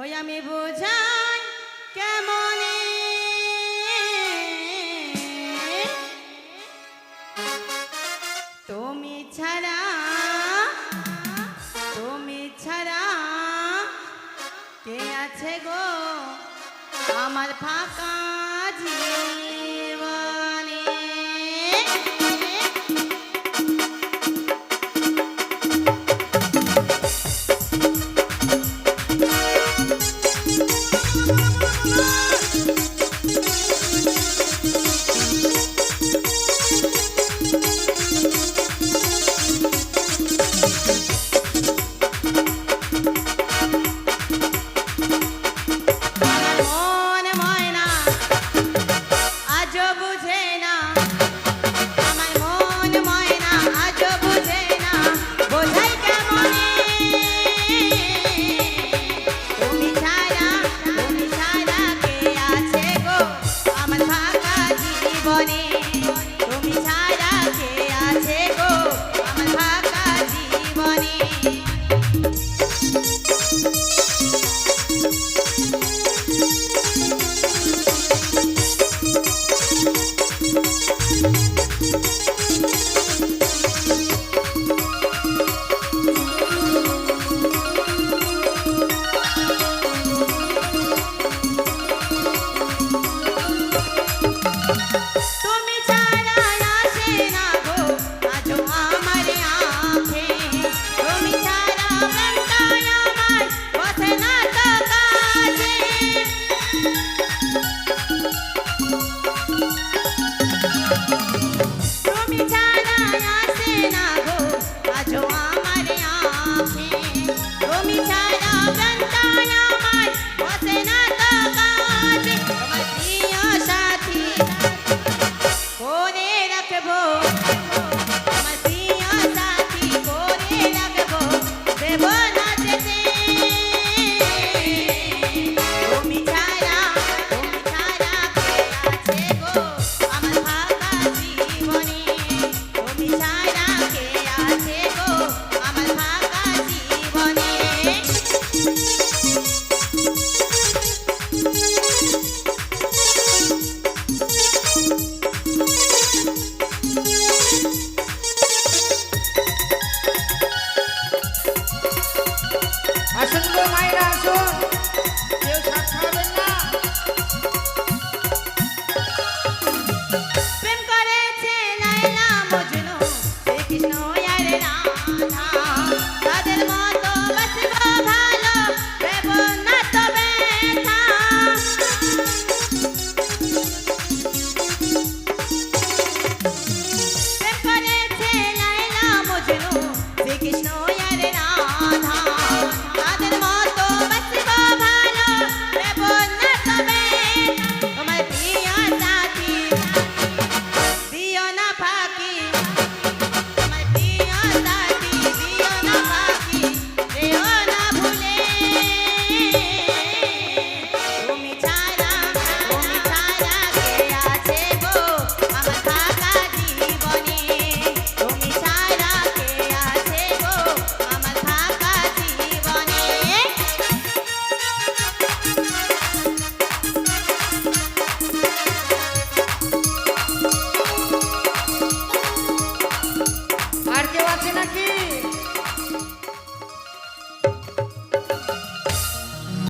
হই আমি বোঝাই কেমনে? তুমি ছাড়া তুমি ছাড়া কে আছে গো? আমার ফাঁকা জীবন। Bye. Música মাইরা